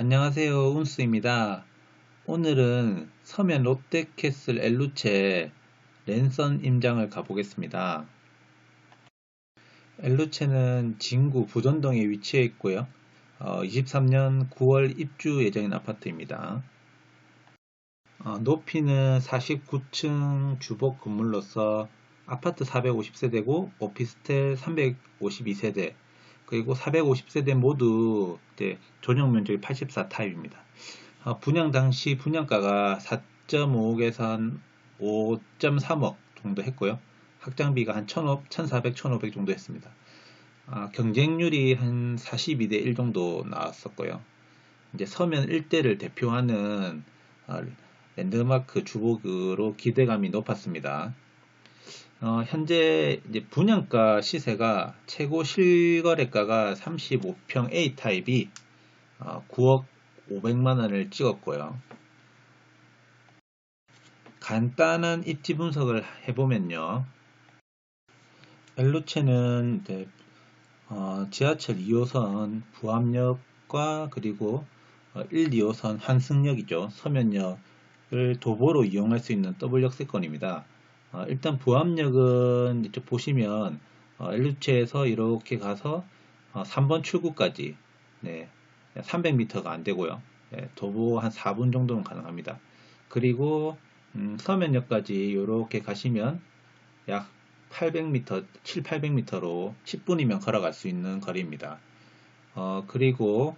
안녕하세요. 운스입니다. 오늘은 서면 롯데캐슬 엘루체 랜선 임장을 가보겠습니다. 엘루체는 진구 부전동에 위치해 있고요. 어, 23년 9월 입주 예정인 아파트입니다. 어, 높이는 49층 주복 건물로서 아파트 450세대고 오피스텔 352세대 그리고 450세대 모두 전용 면적이 84 타입입니다. 어, 분양 당시 분양가가 4.5억에서 한 5.3억 정도 했고요. 확장비가 한 1,500, 1,400, 1,500 정도 했습니다. 아, 경쟁률이 한 42대 1 정도 나왔었고요. 이제 서면 일대를 대표하는 아, 랜드마크 주복으로 기대감이 높았습니다. 어, 현재 분양가 시세가 최고 실거래가가 35평 A 타입이 어, 9억 500만 원을 찍었고요. 간단한 입지 분석을 해보면요. 엘루체는 어, 지하철 2호선 부암역과 그리고 1, 2호선 환승역이죠. 서면역을 도보로 이용할 수 있는 더블 역세권입니다. 어, 일단 부암역은 이쪽 보시면 어, 엘루체에서 이렇게 가서 어, 3번 출구까지 네, 300m가 안 되고요. 네, 도보 한 4분 정도는 가능합니다. 그리고 음, 서면역까지 이렇게 가시면 약 800m, 7, 800m로 10분이면 걸어갈 수 있는 거리입니다. 어, 그리고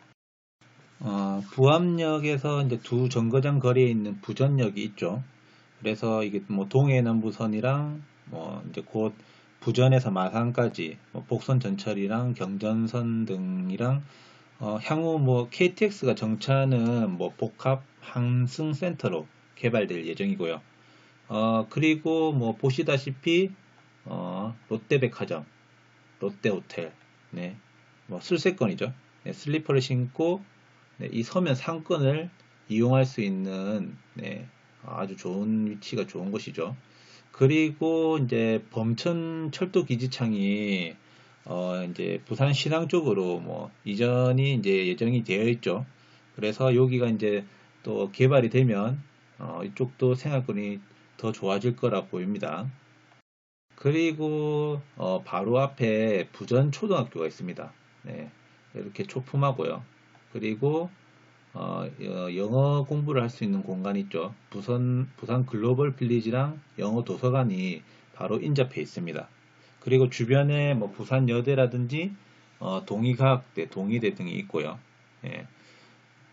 어, 부암역에서 이제 두 정거장 거리에 있는 부전역이 있죠. 그래서 이게 뭐 동해 남부선이랑 뭐 이제 곧 부전에서 마산까지 뭐 복선 전철이랑 경전선 등이랑 어 향후 뭐 KTX가 정차하는 뭐 복합 항승 센터로 개발될 예정이고요. 어 그리고 뭐 보시다시피 어 롯데백화점, 롯데호텔, 네, 뭐 술세권이죠. 네, 슬리퍼를 신고 네, 이 서면 상권을 이용할 수 있는 네, 아주 좋은 위치가 좋은 곳이죠. 그리고 이제 범천 철도 기지창이 어 이제 부산 신항 쪽으로 뭐 이전이 이제 예정이 되어 있죠. 그래서 여기가 이제 또 개발이 되면 어 이쪽도 생활권이 더 좋아질 거라 보입니다. 그리고 어 바로 앞에 부전 초등학교가 있습니다. 네, 이렇게 초품하고요. 그리고 어, 영어 공부를 할 수 있는 공간이 있죠. 부산, 부산 글로벌 빌리지랑 영어 도서관이 바로 인접해 있습니다. 그리고 주변에 뭐 부산 여대라든지 어, 동의과학대, 동의대 등이 있고요. 예.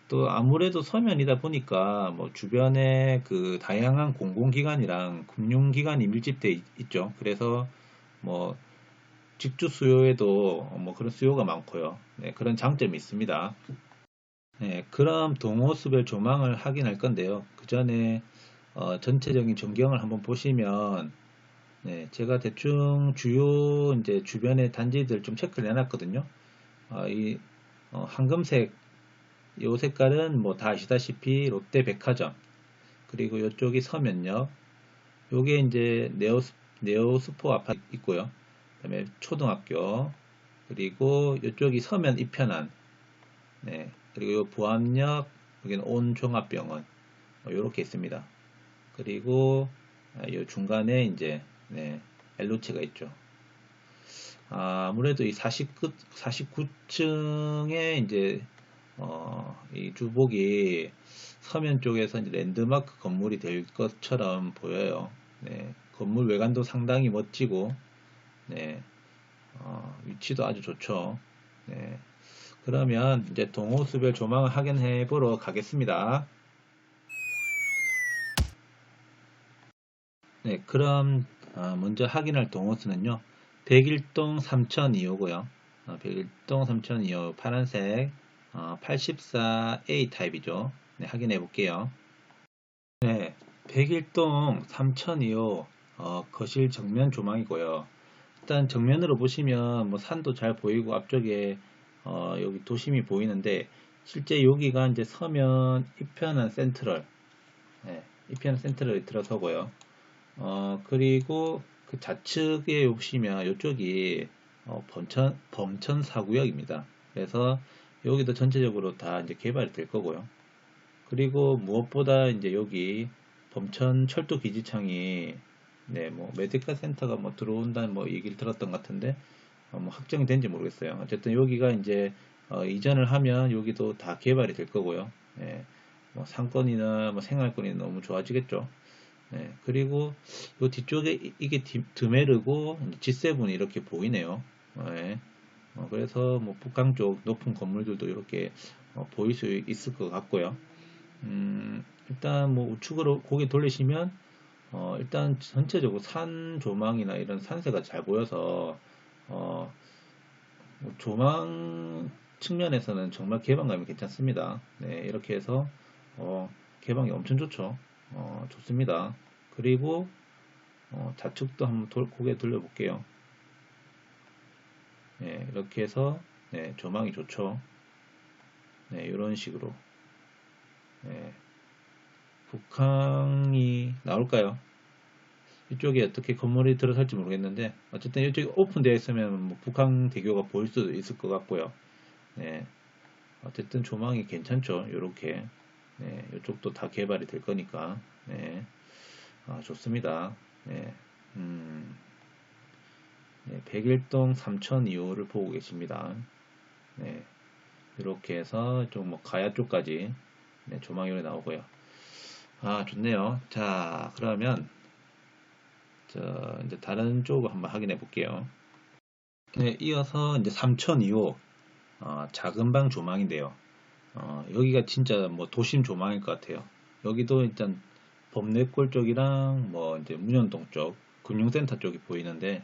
또 아무래도 서면이다 보니까 뭐 주변에 그 다양한 공공기관이랑 금융기관이 밀집돼 있죠. 그래서 뭐 직주 수요에도 뭐 그런 수요가 많고요. 네, 그런 장점이 있습니다. 네, 그럼 동호수별 조망을 확인할 건데요. 그 전에 어, 전체적인 전경을 한번 보시면 네, 제가 대충 주요 이제 주변의 단지들 좀 체크를 해놨거든요. 어, 이 어, 황금색 이 색깔은 뭐 다 아시다시피 롯데백화점 그리고 이쪽이 서면역 요게 이제 네오스, 네오스포 아파트 있고요. 그 다음에 초등학교 그리고 이쪽이 서면 이편한 네, 그리고 부암역 여기는 온종합병원 이렇게 뭐 있습니다. 그리고 이 아, 중간에 이제 네, 엘로체가 있죠. 아, 무래도 이 49, 49층에 이제 어, 이 주복이 서면 쪽에서 랜드마크 건물이 될 것처럼 보여요. 네, 건물 외관도 상당히 멋지고, 네, 어, 위치도 아주 좋죠. 네, 그러면 이제 동호수별 조망을 확인해 보러 가겠습니다. 네, 그럼 어, 먼저 확인할 동호수는요. 101동 3002호고요. 101동 3002호 파란색 84A 어, 타입이죠. 네, 확인해 볼게요. 네, 101동 3002호 어, 거실 정면 조망이고요. 일단 정면으로 보시면 뭐 산도 잘 보이고 앞쪽에 어, 여기 도심이 보이는데 실제 여기가 이제 서면 이편한 센트럴 네, 이편한 센트럴에 들어서고요. 어, 그리고 그 좌측에 보시면 이쪽이 어, 범천, 범천 사구역입니다. 그래서 여기도 전체적으로 다 이제 개발이 될 거고요. 그리고 무엇보다 이제 여기 범천 철도 기지창이 네, 뭐 메디컬 센터가 뭐 들어온다는 뭐 얘기를 들었던 것 같은데 어, 뭐 확정이 된지 모르겠어요. 어쨌든 여기가 이제 어, 이전을 하면 여기도 다 개발이 될 거고요. 예, 뭐 상권이나 뭐 생활권이 너무 좋아지겠죠. 예, 그리고 요 뒤쪽에 이게 드메르고 G7이 이렇게 보이네요. 예, 어, 그래서 뭐 북한 쪽 높은 건물들도 이렇게 어, 보일 수 있을 것 같고요. 음, 일단 뭐 우측으로 고개 돌리시면 어, 일단 전체적으로 산 조망이나 이런 산세가 잘 보여서 어, 뭐 조망 측면에서는 정말 개방감이 괜찮습니다. 네, 이렇게 해서 어, 개방이 엄청 좋죠. 어, 좋습니다. 그리고 어, 좌측도 한번 돌, 고개 돌려볼게요. 네, 이렇게 해서 네, 조망이 좋죠. 네, 이런 식으로 네, 북항이 나올까요? 이쪽에 어떻게 건물이 들어설지 모르겠는데 어쨌든 이쪽이 오픈되어 있으면 뭐 북한 대교가 보일 수도 있을 것 같고요. 네, 어쨌든 조망이 괜찮죠. 이렇게 네, 이쪽도 다 개발이 될 거니까 네, 아, 좋습니다. 네, 음, 네, 백일동 3002호를 보고 계십니다. 네, 이렇게 해서 좀 뭐 가야 쪽까지 네, 조망이 나오고요. 아, 좋네요. 자, 그러면 저 이제 다른 쪽을 한번 확인해 볼게요. 네, 이어서 이제 3002호 어, 작은 방 조망인데요. 어, 여기가 진짜 뭐 도심 조망일 것 같아요. 여기도 일단 범내골 쪽이랑 뭐 이제 문현동 쪽 금융센터 쪽이 보이는데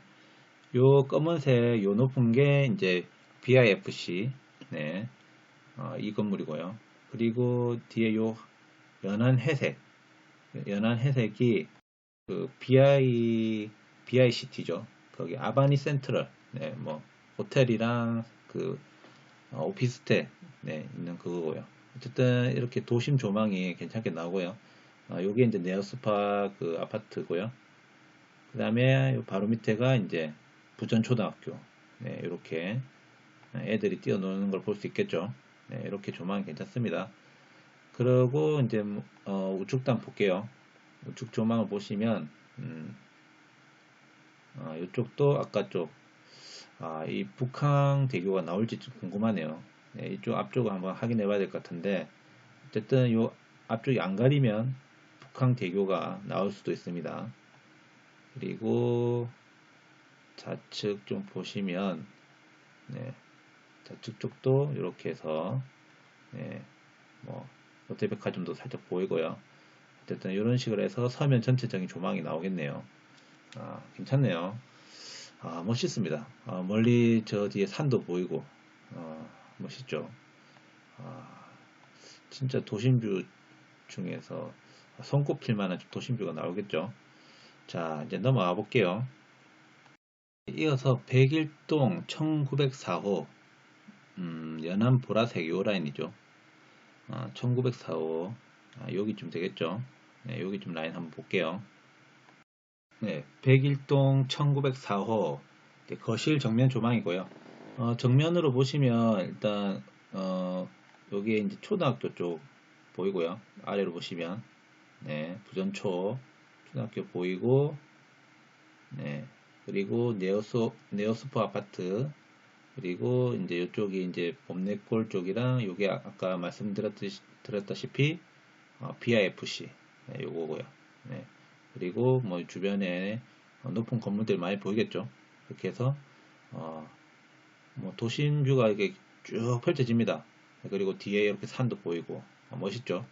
요 검은색 요 높은 게 이제 BIFC 네, 어, 이 건물이고요. 그리고 뒤에 요 연한 회색 연한 회색이 그 BI BICT죠. 거기 아바니 센트럴 네, 뭐 호텔이랑 그 어, 오피스텔 네, 있는 그거고요. 어쨌든 이렇게 도심 조망이 괜찮게 나오고요. 어, 요게 이제 네오스파 그 아파트고요. 그 다음에 바로 밑에가 이제 부전초등학교 네, 이렇게 애들이 뛰어노는 걸 볼 수 있겠죠. 네, 이렇게 조망이 괜찮습니다. 그리고 이제 어, 우측단 볼게요. 우측 조망을 보시면 음, 어, 이쪽도 아까 쪽 아, 이 북항 대교가 나올지 좀 궁금하네요. 네, 이쪽 앞쪽을 한번 확인해 봐야 될 것 같은데 어쨌든 이 앞쪽이 안 가리면 북항 대교가 나올 수도 있습니다. 그리고 좌측 좀 보시면 네, 좌측 쪽도 이렇게 해서 네, 뭐 롯데백화점도 살짝 보이고요. 어쨌든 이런 식으로 해서 서면 전체적인 조망이 나오겠네요. 아, 괜찮네요. 아, 멋있습니다. 아, 멀리 저 뒤에 산도 보이고 아, 멋있죠. 아, 진짜 도심뷰 중에서 손꼽힐 만한 도심뷰가 나오겠죠. 자, 이제 넘어가 볼게요. 이어서 101동 1904호 음, 연한 보라색 요 라인이죠. 어, 1904호 아, 여기쯤 되겠죠. 네, 여기 좀 라인 한번 볼게요. 네, 101동 1904호 거실 정면 조망이고요. 어, 정면으로 보시면 일단 어, 여기에 이제 초등학교 쪽 보이고요. 아래로 보시면 네, 부전초 초등학교 보이고 네, 그리고 네오스 네오스포 아파트 그리고 이제 이쪽이 이제 범내골 쪽이랑 요게 아까 말씀드렸다시피 어, BIFC 네, 요거고요. 네. 그리고 뭐 주변에 높은 건물들 많이 보이겠죠. 이렇게 해서 어, 뭐 도심뷰가 이렇게 쭉 펼쳐집니다. 그리고 뒤에 이렇게 산도 보이고 어, 멋있죠.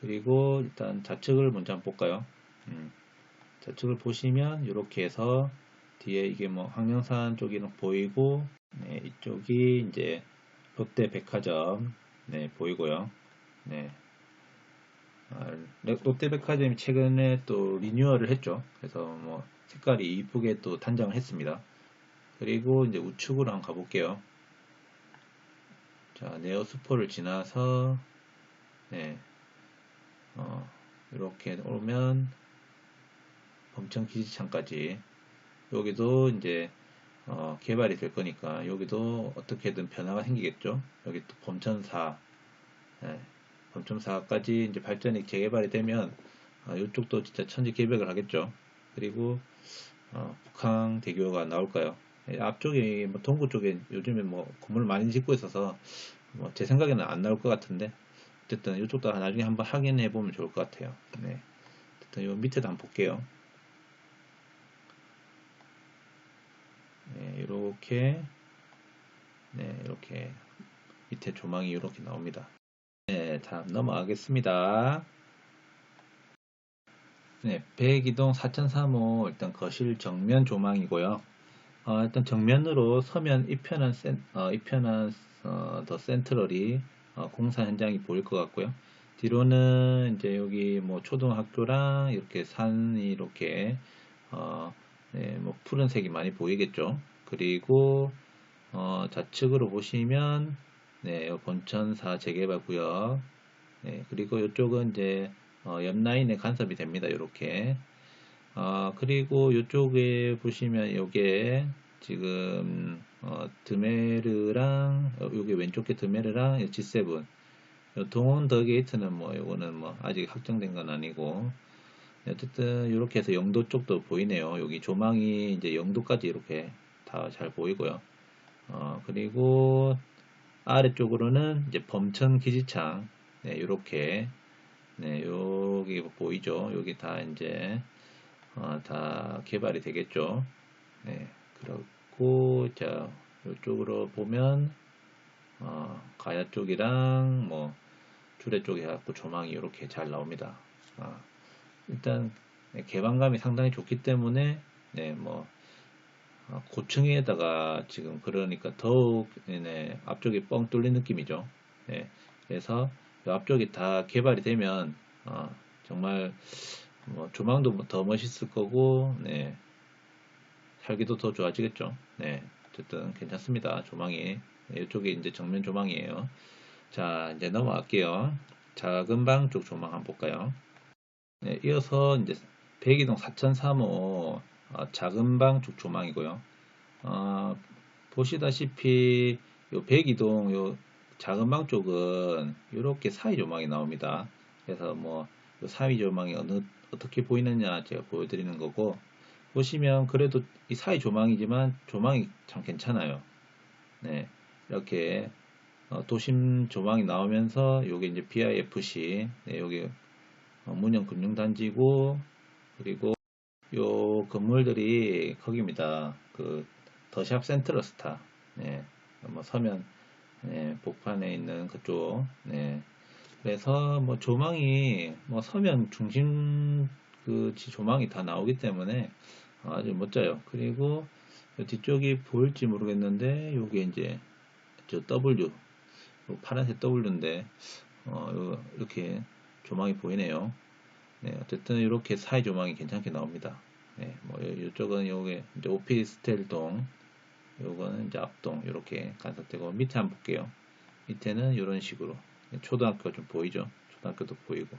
그리고 일단 좌측을 먼저 한번 볼까요? 음, 좌측을 보시면 이렇게 해서 뒤에 이게 뭐 항명산 쪽이 보이고 네, 이쪽이 이제 롯데 백화점 네, 보이고요. 네. 아, 네, 롯데백화점이 최근에 또 리뉴얼을 했죠. 그래서 뭐 색깔이 이쁘게 또 단장을 했습니다. 그리고 이제 우측으로 한번 가볼게요. 자, 네오스포를 지나서 네, 어, 이렇게 오면 범천 기지창까지 여기도 이제 어, 개발이 될 거니까 여기도 어떻게든 변화가 생기겠죠. 여기 또 범천사 네, 0.4까지 이제 발전이 재개발이 되면 아, 어, 이쪽도 진짜 천지 개벽을 하겠죠. 그리고 어, 북한 대교가 나올까요? 예, 앞쪽에 뭐 동구 쪽에 요즘에 뭐 건물 많이 짓고 있어서 뭐 제 생각에는 안 나올 것 같은데 어쨌든 이쪽도 나중에 한번 확인해 보면 좋을 것 같아요. 네. 어쨌든 요 밑에도 한번 볼게요. 네, 이렇게 네, 이렇게 밑에 조망이 이렇게 나옵니다. 네, 다음 넘어가겠습니다. 네, 백이동 4003호 일단 거실 정면 조망이고요. 어, 일단 정면으로 서면 이편한 센, 어, 이편한 어, 더 센트럴이 어, 공사 현장이 보일 것 같고요. 뒤로는 이제 여기 뭐 초등학교랑 이렇게 산이 이렇게 어, 네, 뭐 푸른색이 많이 보이겠죠. 그리고 어, 좌측으로 보시면 네, 본천사 재개발 구역 네, 그리고 이쪽은 이제 어, 옆 라인에 간섭이 됩니다. 이렇게 어, 그리고 이쪽에 보시면 요게 지금 어, 드메르랑 어, 여기 왼쪽에 드메르랑 G7 동원 더 게이트는 뭐 요거는 뭐 아직 확정된 건 아니고 어쨌든 이렇게 해서 영도 쪽도 보이네요. 여기 조망이 이제 영도까지 이렇게 다 잘 보이고요. 어, 그리고 아래쪽으로는 이제 범천 기지창 네, 이렇게 네, 여기 보이죠? 여기 다 이제 어, 다 개발이 되겠죠. 네, 그렇고 자 이쪽으로 보면 어, 가야 쪽이랑 뭐 주례 쪽에 갖고 조망이 이렇게 잘 나옵니다. 아, 일단 네, 개방감이 상당히 좋기 때문에 네, 뭐 어, 고층에다가 지금 그러니까 더욱 네, 앞쪽이 뻥 뚫린 느낌이죠. 네, 그래서 앞쪽이 다 개발이 되면 어, 정말 뭐 조망도 더 멋있을 거고 네, 살기도 더 좋아지겠죠. 네, 어쨌든 괜찮습니다. 조망이 네, 이쪽이 이제 정면 조망이에요. 자 이제 넘어갈게요. 작은 방 쪽 조망 한번 볼까요? 네, 이어서 이제 백이동 4003호 어, 작은 방쪽 조망이고요. 어, 보시다시피 요 백이동 요 작은 방 쪽은 이렇게 사이 조망이 나옵니다. 그래서 뭐 사이 조망이 어느 어떻게 보이느냐 제가 보여드리는 거고 보시면 그래도 이 사이 조망이지만 조망이 참 괜찮아요. 네, 이렇게 어, 도심 조망이 나오면서 요게 이제 BIFC 네, 여기 어, 문영금융단지고 그리고 요 건물들이 거기입니다. 그 더샵 센트럴스타 네, 뭐 서면 네, 복판에 있는 그쪽 네, 그래서 뭐 조망이 뭐 서면 중심 그 조망이 다 나오기 때문에 아주 멋져요. 그리고 뒤쪽이 보일지 모르겠는데 요게 이제 저 W 파란색 W인데 어, 이렇게 조망이 보이네요. 네, 어쨌든 이렇게 사이 조망이 괜찮게 나옵니다. 네, 뭐 이쪽은 요게 이제 오피스텔 동, 요거는 이제 앞동 이렇게 간섭되고 밑에 한번 볼게요. 밑에는 이런 식으로 초등학교 좀 보이죠? 초등학교도 보이고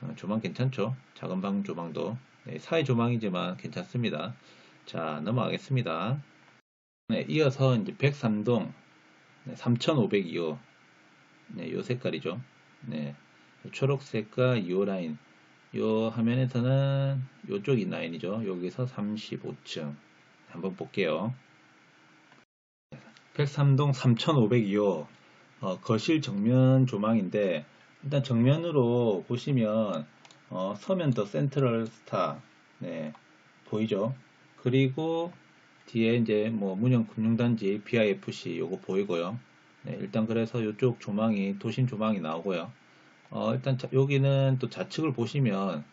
어, 조망 괜찮죠? 작은 방 조망도 네, 사이 조망이지만 괜찮습니다. 자 넘어가겠습니다. 네, 이어서 이제 103동 네, 3502호 네, 요 색깔이죠. 네, 초록색과 2호 라인 요 화면에서는 요쪽이 라인이죠. 여기서 35층 한번 볼게요. 103동 3502호 어, 거실 정면 조망인데 일단 정면으로 보시면 어, 서면 더 센트럴 스타 네, 보이죠? 그리고 뒤에 이제 뭐 문영 금융단지 BIFC 요거 보이고요. 네, 일단 그래서 이쪽 조망이 도심 조망이 나오고요. 어, 일단 자, 여기는 또 좌측을 보시면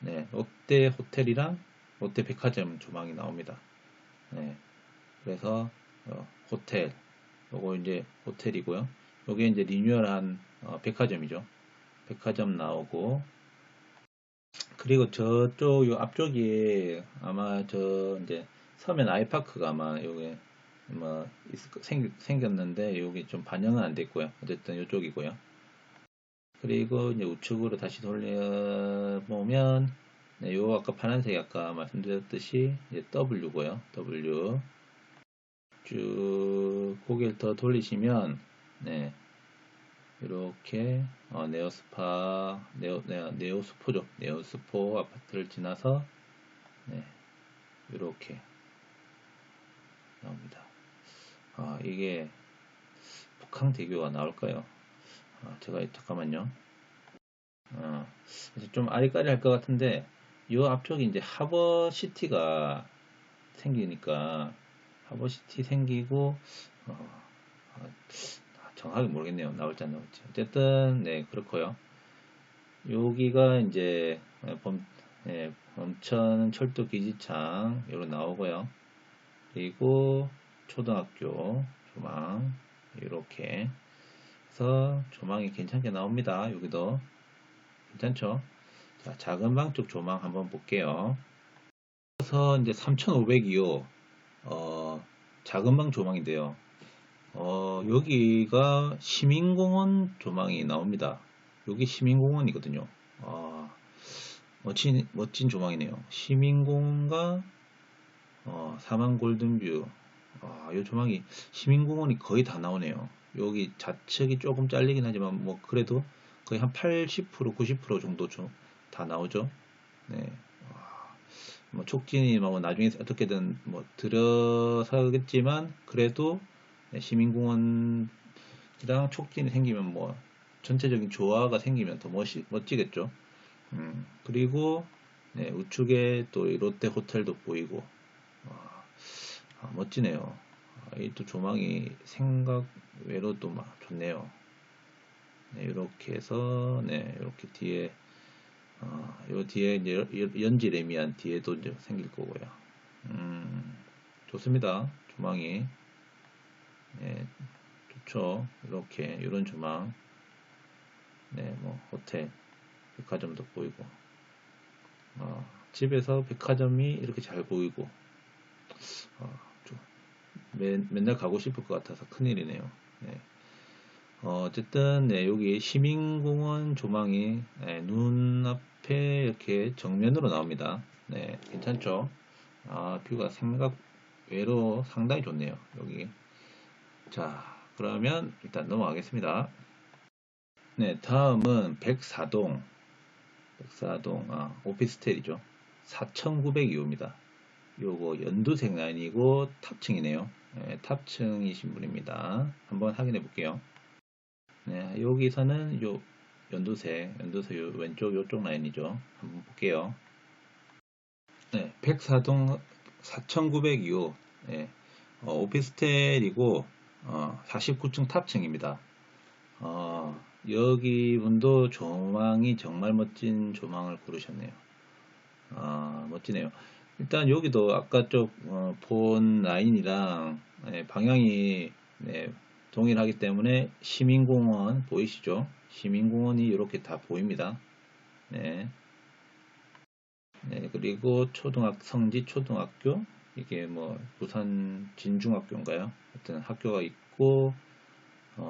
네, 롯데 호텔이랑 롯데 백화점 조망이 나옵니다. 네, 그래서 어, 호텔 요거 이제 호텔이고요. 요게 이제 리뉴얼한 어, 백화점이죠. 백화점 나오고 그리고 저쪽 요 앞쪽이 아마 저 이제 서면 아이파크가 아마 요게 뭐 생, 생겼는데 여기 좀 반영은 안 됐고요. 어쨌든 이쪽이고요. 그리고 이제 우측으로 다시 돌려보면 네, 요 아까 파란색 아까 말씀드렸듯이 이제 W고요. W 쭉 고개를 더 돌리시면 네 이렇게 어, 네오스파 네오 네오 네오스포죠 네오스포 아파트를 지나서 네 이렇게 나옵니다. 아 이게 북항대교가 나올까요? 아, 제가 잠깐만요. 어, 좀 아리까리할 것 같은데 이 앞쪽이 이제 하버시티가 생기니까 하버시티 생기고 어, 아, 정확하게 모르겠네요. 나올지 안 나올지. 어쨌든 네 그렇고요. 여기가 이제 범, 예, 범천 철도 기지창 여기로 나오고요. 그리고 초등학교 조망 이렇게 해서 조망이 괜찮게 나옵니다. 여기도 괜찮죠? 자, 작은 방 쪽 조망 한번 볼게요. 그래서 이제 3502호 어, 작은 방 조망인데요. 어, 여기가 시민공원 조망이 나옵니다. 여기 시민공원이거든요. 아, 멋진, 멋진 조망이네요. 시민공원과 어, 사만 골든뷰. 아, 이 조망이 시민공원이 거의 다 나오네요. 여기 좌측이 조금 잘리긴 하지만 뭐 그래도 거의 한 80% 90% 정도 다 나오죠. 네. 뭐 촉진이 뭐 나중에 어떻게든 뭐 들어서겠지만 그래도 네, 시민공원이랑 촉진이 생기면 뭐 전체적인 조화가 생기면 더 멋이, 멋지겠죠. 음, 그리고 네, 우측에 또 롯데 호텔도 보이고 아, 아, 멋지네요. 아, 이또 조망이 생각 외로 도막 좋네요. 네, 이렇게 해서 네, 이렇게 뒤에 어, 요 뒤에 이제 연지 레미안 뒤에도 이제 생길 거고요. 음, 좋습니다. 조망이 네, 좋죠. 이렇게 이런 조망. 네, 뭐 호텔, 백화점도 보이고. 어, 집에서 백화점이 이렇게 잘 보이고. 어, 좀 맨, 맨날 가고 싶을 것 같아서 큰일이네요. 네. 어, 쨌든 네, 여기 시민공원 조망이 네, 눈앞에 이렇게 정면으로 나옵니다. 네, 괜찮죠? 아, 뷰가 생각 외로 상당히 좋네요. 여기 자, 그러면 일단 넘어가겠습니다. 네, 다음은 104동. 104동, 아, 오피스텔이죠. 4,902호입니다. 요거 연두색 라인이고 탑층이네요. 네, 탑층이신 분입니다. 한번 확인해 볼게요. 네, 여기서는 요 연두색, 연두색 요 왼쪽 요쪽 라인이죠. 한번 볼게요. 네, 104동 4,902호. 네, 어, 오피스텔이고 어, 49층 탑층입니다. 어, 여기 분도 조망이 정말 멋진 조망을 고르셨네요. 아, 멋지네요. 일단 여기도 아까 쪽본 어, 라인이랑 네, 방향이 네, 동일하기 때문에 시민공원 보이시죠? 시민공원이 이렇게 다 보입니다. 네. 네, 그리고 초등학 성지 초등학교 이게 뭐 부산 진중학교인가요? 하여튼 학교가 있고 어,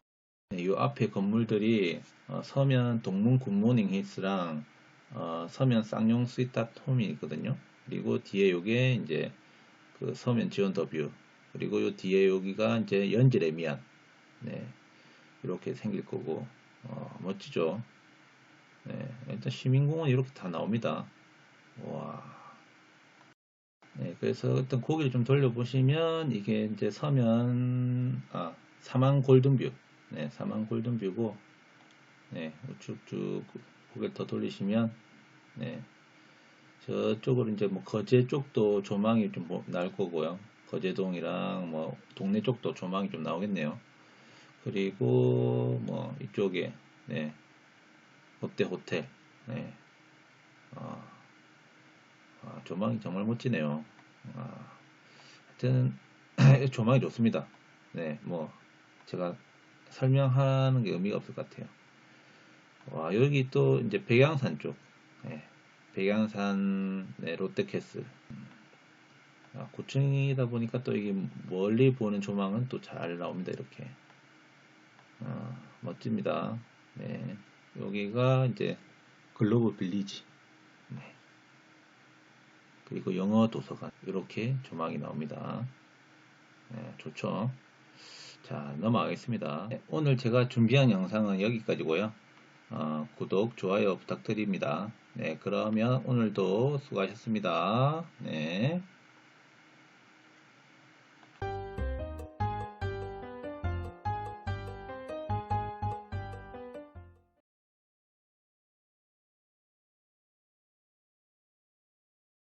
이 앞에 건물들이 어, 서면 동문 굿모닝 히스랑 어, 서면 쌍용 스위타 톰이 있거든요. 그리고 뒤에 요게 이제 그 서면 지원 더뷰. 그리고 요 뒤에 여기가 이제 연질 에미안. 네. 이렇게 생길 거고. 어, 멋지죠. 네, 일단 시민공원 이렇게 다 나옵니다. 와. 네, 그래서 어떤 고개를 좀 돌려보시면 이게 이제 서면 아 사망 골든뷰. 네. 사망 골든뷰고. 네. 우측 쭉 고개를 더 돌리시면 네 저쪽으로 이제 뭐 거제 쪽도 조망이 좀 나올 거고요 거제동이랑 뭐 동네 쪽도 조망이 좀 나오겠네요 그리고 뭐 이쪽에 네 롯데 호텔 네 어, 아, 조망이 정말 멋지네요. 아, 하여튼 조망이 좋습니다. 네, 뭐 제가 설명하는 게 의미가 없을 것 같아요. 와, 여기 또 이제 백양산 쪽, 네, 백양산 네, 롯데캐슬. 아, 고층이다 보니까 또 이게 멀리 보는 조망은 또 잘 나옵니다. 이렇게 아, 멋집니다. 네, 여기가 이제 글로브 빌리지. 네. 그리고 영어 도서관 이렇게 조망이 나옵니다. 네, 좋죠. 자, 넘어가겠습니다. 네, 오늘 제가 준비한 영상은 여기까지고요. 어, 구독, 좋아요 부탁드립니다. 네, 그러면 오늘도 수고하셨습니다. 네.